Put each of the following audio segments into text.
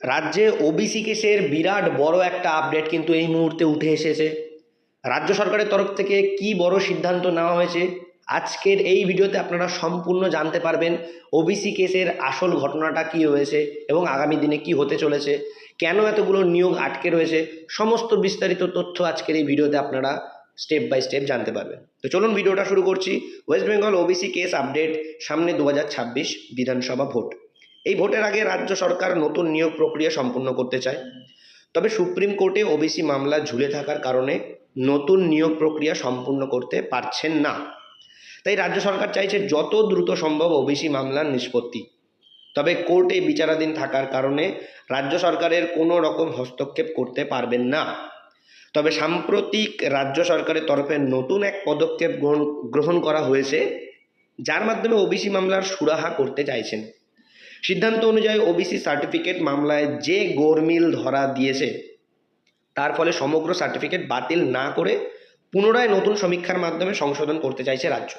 রাজ্যে ওবিসি কেসের বিরাট বড় একটা আপডেট কিন্তু এই মুহূর্তে উঠে এসেছে। রাজ্য সরকারের তরফ থেকে কি বড় সিদ্ধান্ত নেওয়া হয়েছে, আজকের এই ভিডিওতে আপনারা সম্পূর্ণ জানতে পারবেন ওবিসি কেসের আসল ঘটনাটা কি হয়েছে এবং আগামী দিনে কি হতে চলেছে, কেন এতগুলো নিয়োগ আটকে রয়েছে, সমস্ত বিস্তারিত তথ্য আজকের এই ভিডিওতে আপনারা স্টেপ বাই স্টেপ জানতে পারবেন। তো চলুন ভিডিওটা শুরু করছি। West Bengal OBC case update সামনে দু হাজার ছাব্বিশ বিধানসভা ভোট। এই ভোটের আগে রাজ্য সরকার নতুন নিয়োগ প্রক্রিয়া সম্পূর্ণ করতে চায়। তবে সুপ্রিম কোর্টে ওবিসি মামলা ঝুলে থাকার কারণে নতুন নিয়োগ প্রক্রিয়া সম্পূর্ণ করতে পারছেন না। তাই রাজ্য সরকার চাইছে যত দ্রুত সম্ভব ওবিসি মামলার নিষ্পত্তি। তবে কোর্টে বিচারাধীন থাকার কারণে রাজ্য সরকারের কোনো রকম হস্তক্ষেপ করতে পারবেন না। তবে সাম্প্রতিক রাজ্য সরকারের তরফে নতুন এক পদক্ষেপ গ্রহণ গ্রহণ করা হয়েছে, যার মাধ্যমে ওবিসি মামলার সুরাহা করতে চাইছেন। সিদ্ধান্ত অনুযায়ী ওবিসি সার্টিফিকেট মামলায় যে গোরমিল ধরা দিয়েছে, তার ফলে সমগ্র সার্টিফিকেট বাতিল না করে পুনরায় নতুন সমীক্ষার মাধ্যমে সংশোধন করতে চাইছে রাজ্য।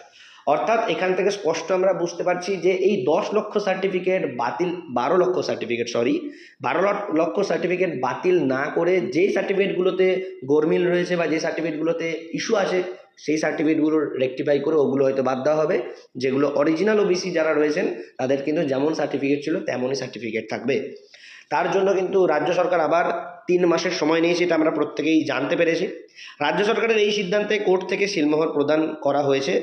অর্থাৎ এখান থেকে স্পষ্ট আমরা বুঝতে পারছি যে এই দশ লক্ষ সার্টিফিকেট বাতিল, বারো লক্ষ সার্টিফিকেট সরি বারো লক্ষ সার্টিফিকেট বাতিল না করে যেই সার্টিফিকেটগুলোতে গোরমিল রয়েছে বা যে সার্টিফিকেটগুলোতে ইস্যু আছে সেই সার্টিফিকেটগুলো রেকটিফাই করে ওগুলো হয়তো বাদ দেওয়া হবে। যেগুলো অরিজিনাল ওবিসি যারা রয়েছেন, তাদের কিন্তু যেমন সার্টিফিকেট ছিল, তেমনই সার্টিফিকেট থাকবে। তার জন্য কিন্তু রাজ্য সরকার আবার তিন মাসের সময় নিয়েছে, এটা আমরা প্রত্যেকেই জানতে পেরেছি। রাজ্য সরকারের এই সিদ্ধান্তে কোর্ট থেকে সিলমোহর প্রদান করা হয়েছে।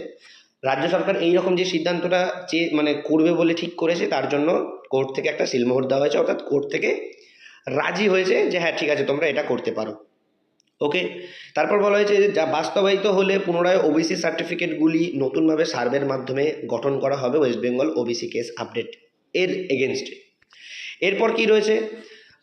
রাজ্য সরকার এই রকম যে সিদ্ধান্তটা চেয়ে মানে করবে বলে ঠিক করেছে, তার জন্য কোর্ট থেকে একটা সিলমোহর দেওয়া হয়েছে, অর্থাৎ কোর্ট থেকে রাজি হয়েছে যে হ্যাঁ ঠিক আছে, তোমরা এটা করতে পারো। ওকে তারপর বলা হয়েছে যে বাস্তবায়িত হলে পুনরায় ওবিসি সার্টিফিকেটগুলি নতুনভাবে সার্ভের মাধ্যমে গঠন করা হবে West Bengal OBC case update এর এগেনস্টে এরপর কি রয়েছে?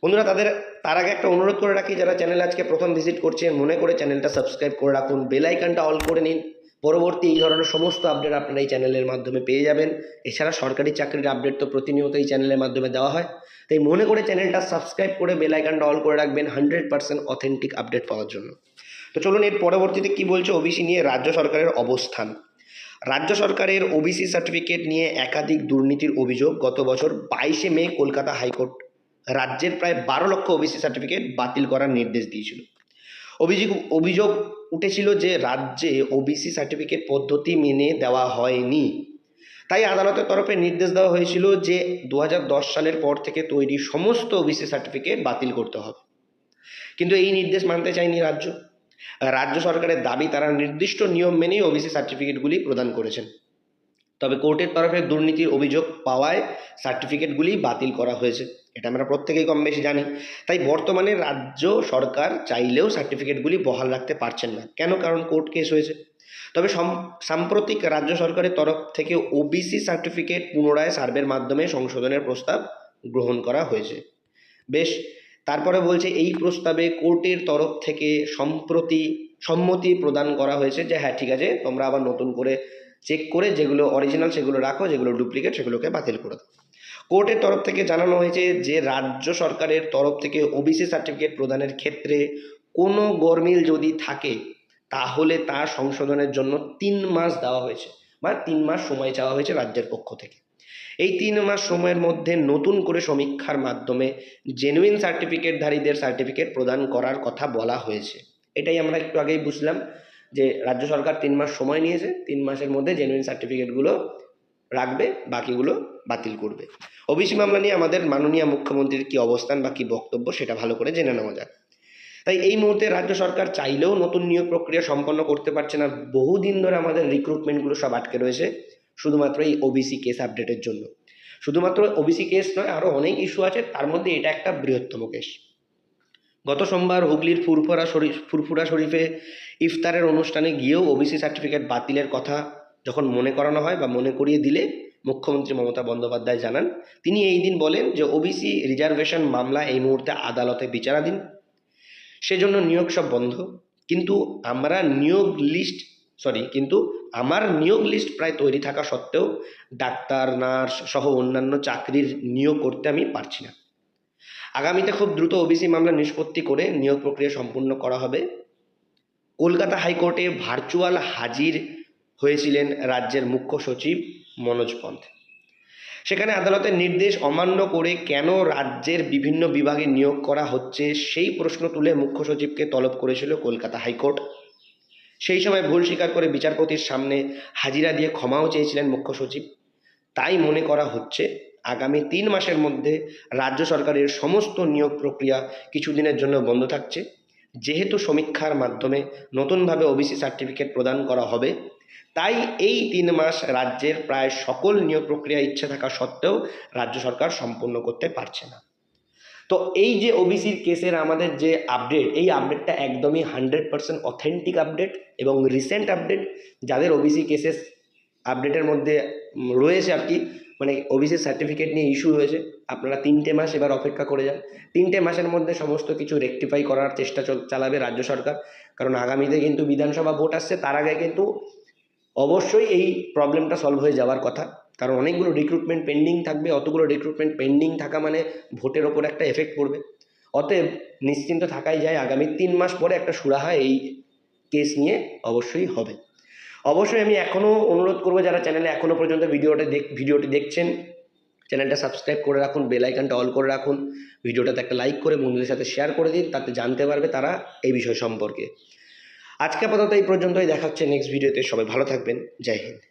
বন্ধুরা, তাদের, তার আগে একটা অনুরোধ করে রাখি, যারা চ্যানেল আজকে প্রথম ভিজিট করছেন, মনে করে চ্যানেলটা সাবস্ক্রাইব করে রাখুন বেল অল করে নিন। পরবর্তী এই ধরনের সমস্ত আপডেট আপনারা এই চ্যানেলের মাধ্যমে পেয়ে যাবেন। এছাড়া সরকারি চাকরির আপডেট তো প্রতিনিয়ত এই চ্যানেলের মাধ্যমে দেওয়া হয়। তাই মনে করে চ্যানেলটা সাবস্ক্রাইব করে বেল আইকনটা অল করে রাখবেন হান্ড্রেড পার্সেন্ট অথেন্টিক আপডেট পাওয়ার জন্য। তো চলুন এর পরবর্তীতে কি বলছে ওবিসি নিয়ে রাজ্য সরকারের অবস্থান। রাজ্য সরকারের ওবিসি সার্টিফিকেট নিয়ে একাধিক দুর্নীতির অভিযোগ গত বছর বাইশে মে কলকাতা হাইকোর্ট রাজ্যের প্রায় বারো লক্ষ ওবিসি সার্টিফিকেট বাতিল করার নির্দেশ দিয়েছিল। অভিযোগ অভিযোগ উঠেছিল যে রাজ্যে ওবিসি সার্টিফিকেট পদ্ধতি মেনে দেওয়া হয়নি। তাই আদালতের তরফে নির্দেশ দেওয়া হয়েছিল যে দু হাজার দশ সালের পর থেকে তৈরি সমস্ত ওবিসি সার্টিফিকেট বাতিল করতে হবে। কিন্তু এই নির্দেশ মানতে চায়নি রাজ্য। রাজ্য সরকারের দাবি, তারা নির্দিষ্ট নিয়ম মেনেই ওবিসি সার্টিফিকেটগুলি প্রদান করেছেন। তবে কোর্টের তরফে দুর্নীতির অভিযোগ পাওয়ায় সার্টিফিকেটগুলি বাতিল করা হয়েছে। এটা আমরা প্রত্যেকেই কম বেশি জানি। তাই বর্তমানে রাজ্য সরকার চাইলেও সার্টিফিকেটগুলি বহাল রাখতে পারছেন না। কেন? কারণ কোর্ট কেস হয়েছে। তবে সাম্প্রতিক রাজ্য সরকারের তরফ থেকে ওবিসি সার্টিফিকেট পুনরায় সার্ভের মাধ্যমে সংশোধনের প্রস্তাব গ্রহণ করা হয়েছে। বেশ, তারপরে বলছে, এই প্রস্তাবে কোর্টের তরফ থেকে সম্প্রতি সম্মতি প্রদান করা হয়েছে যে হ্যাঁ ঠিক আছে, তোমরা আবার নতুন করে চেক করে যেগুলো অরিজিনাল সেগুলো রাখো, যেগুলো ডুপ্লিকেট সেগুলোকে বাতিল করে দাও। কোর্টের তরফ থেকে জানানো হয়েছে যে, রাজ্য সরকারের তরফ থেকে ওবিসি সার্টিফিকেট প্রদানের ক্ষেত্রে কোনো গরমিল যদি থাকে, তাহলে তা সংশোধনের জন্য তিন মাস দেওয়া হয়েছে। বা তিন মাস সময় চাওয়া হয়েছে রাজ্যের পক্ষ থেকে। এই তিন মাস সময়ের মধ্যে নতুন করে সমীক্ষার মাধ্যমে জেনুইন সার্টিফিকেটধারীদের সার্টিফিকেট প্রদান করার কথা বলা হয়েছে। এটাই আমরা একটু আগেই বুঝলাম। যে রাজ্য সরকার তিন মাস সময় নিয়েছে, তিন মাসের মধ্যে জেনুইন সার্টিফিকেটগুলো রাখবে, বাকিগুলো বাতিল করবে। ওবিসি মামলা নিয়ে আমাদের মাননীয় মুখ্যমন্ত্রীর কী অবস্থান বা কী বক্তব্য সেটা ভালো করে জেনে নেওয়া যাক। তাই এই মুহূর্তে রাজ্য সরকার চাইলেও নতুন নিয়োগ প্রক্রিয়া সম্পন্ন করতে পারছে না। বহুদিন ধরে আমাদের রিক্রুটমেন্টগুলো সব আটকে রয়েছে, শুধুমাত্র এই ওবিসি কেস আপডেটের জন্য। শুধুমাত্র ওবিসি কেস নয় আরও অনেক ইস্যু আছে, তার মধ্যে এটা একটা বৃহত্তম কেস গত সোমবার হুগলির ফুরফুরা শরীফ ফুরফুরা শরীফে ইফতারের অনুষ্ঠানে গিয়েও ওবিসি সার্টিফিকেট বাতিলের কথা যখন মনে করানো হয় বা মনে করিয়ে দিলে মুখ্যমন্ত্রী মমতা বন্দ্যোপাধ্যায় জানান, তিনি এই দিন বলেন যে ওবিসি রিজার্ভেশন মামলা এই মুহূর্তে আদালতে বিচারাধীন। সেজন্য নিয়োগ সব বন্ধ। কিন্তু আমরা নিয়োগ লিস্ট, সরি, কিন্তু আমার নিয়োগ লিস্ট প্রায় তৈরি থাকা সত্ত্বেও ডাক্তার, নার্স সহ অন্যান্য চাকরির নিয়োগ করতে আমি পারছি না। আগামীতে খুব দ্রুত ওবিসি মামলা নিষ্পত্তি করে নিয়োগ প্রক্রিয়া সম্পূর্ণ করা হবে। কলকাতা হাইকোর্টে ভার্চুয়াল হাজির হয়েছিলেন রাজ্যের মুখ্য সচিব মনোজ পন্থ। সেখানে আদালতের নির্দেশ অমান্য করে কেন রাজ্যের বিভিন্ন বিভাগে নিয়োগ করা হচ্ছে সেই প্রশ্ন তুলে মুখ্য সচিবকে তলব করেছিল কলকাতা হাইকোর্ট। সেই সময় ভুল স্বীকার করে বিচারপতির সামনে হাজিরা দিয়ে ক্ষমাও চেয়েছিলেন মুখ্য সচিব। তাই মনে করা হচ্ছে আগামী তিন মাসের মধ্যে রাজ্য সরকারের সমস্ত নিয়োগ প্রক্রিয়া কিছুদিনের জন্য বন্ধ থাকছে। যেহেতু সমীক্ষার মাধ্যমে নতুনভাবে ওবিসি সার্টিফিকেট প্রদান করা হবে, তাই এই তিন মাস রাজ্যের প্রায় সকল নিয়োগ প্রক্রিয়া ইচ্ছে থাকা সত্ত্বেও রাজ্য সরকার সম্পন্ন করতে পারছে না। তো এই যে ওবিসির কেসের আমাদের যে আপডেট এই আপডেটটা একদমই হান্ড্রেড পার্সেন্ট অথেন্টিক আপডেট এবং রিসেন্ট আপডেট যাদের ওবিসি কেসেস আপডেটের মধ্যে রয়েছে আর কি মানে ওবিসি সার্টিফিকেট নিয়ে ইস্যু হয়েছে, আপনারা তিনটে মাস এবার অপেক্ষা করে যান। তিনটে মাসের মধ্যে সমস্ত কিছু রেকটিফাই করার চেষ্টা চল- চালাবে রাজ্য সরকার। কারণ আগামীতে কিন্তু বিধানসভা ভোট আসছে, তার আগে কিন্তু অবশ্যই এই প্রবলেমটা সলভ হয়ে যাওয়ার কথা। কারণ অনেকগুলো রিক্রুটমেন্ট পেন্ডিং থাকবে, অতগুলো রিক্রুটমেন্ট পেন্ডিং থাকা মানে ভোটের ওপর একটা এফেক্ট পড়বে। অতএব নিশ্চিন্ত থাকাই যায়, আগামী তিন মাস পরে একটা সুরাহা এই কেস নিয়ে অবশ্যই হবে। অবশ্যই আমি এখনও অনুরোধ করব যারা চ্যানেলে এখনও পর্যন্ত ভিডিওটা দেখ, ভিডিওটি দেখছেন চ্যানেলটা সাবস্ক্রাইব করে রাখুন বেলাইকানটা অল করে রাখুন, ভিডিওটাতে একটা লাইক করে বন্ধুদের সাথে শেয়ার করে দিন, তাতে জানতে পারবে তারা এই বিষয় সম্পর্কে। আজকে আপাতত এই পর্যন্তই, দেখা হচ্ছে নেক্সট ভিডিওতে সবাই ভালো থাকবেন, জয় হিন্দ।